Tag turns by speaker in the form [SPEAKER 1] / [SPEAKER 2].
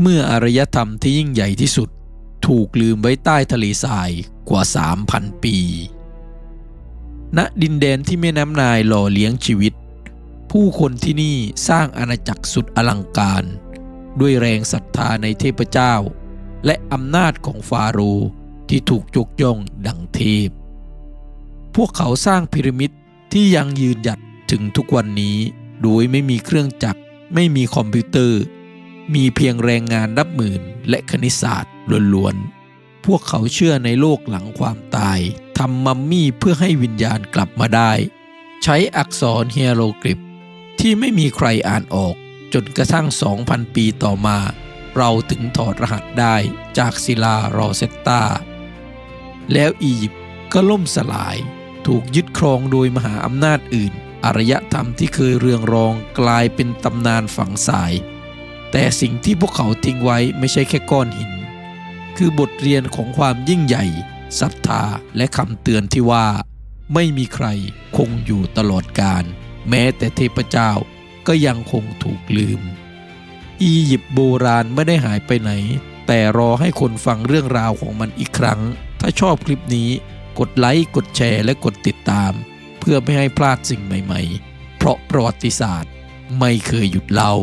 [SPEAKER 1] เมื่ออารยธรรมที่ยิ่งใหญ่ที่สุด ถูกลืมไว้ใต้ทะเลทรายกว่า 3,000 ปี ณ ดินแดนที่แม่น้ำนายหล่อเลี้ยงชีวิต ผู้คนที่นี่สร้างอาณาจักรสุดอลังการ ด้วยแรงศรัทธาในเทพเจ้า และอำนาจของฟาโรห์ที่ถูกยกย่องดังเทพ พวกเขาสร้างพีระมิดที่ยังยืนหยัดถึงทุกวันนี้โดยไม่มีเครื่องจักรไม่มีคอมพิวเตอร์ มีเพียงแรงงานนับหมื่นและคณิตศาสตร์ล้วนๆ พวกเขาเชื่อในโลกหลังความตายทำมัมมี่เพื่อให้วิญญาณกลับมาได้ ใช้อักษรเฮียโรกริฟที่ไม่มีใครอ่านออก จนกระทั่ง 2,000 ปีต่อมา เราถึงถอดรหัสได้จากศิลารอเซตตา แล้วอียิปต์ก็ล่มสลายถูกยึดครองโดยมหาอำนาจอื่น อารยธรรมที่เคยเรืองรองกลายเป็นตำนานฝังสาย แต่สิ่งที่พวกเขาทิ้งไว้ไม่ใช่แค่ก้อนหิน คือบทเรียนของความยิ่งใหญ่ศรัทธาและคำเตือนที่ว่า ไม่มีใครคงอยู่ตลอดกาลแม้แต่เทพเจ้าก็ยังคงถูกลืม อียิปต์โบราณไม่ได้หายไปไหน แต่รอให้คนฟังเรื่องราวของมันอีกครั้ง ถ้าชอบคลิปนี้ กดไลค์กดแชร์และกดติดตาม เพื่อไม่ให้พลาดสิ่งใหม่ ๆ เพราะประวัติศาสตร์ไม่เคยหยุดเล่า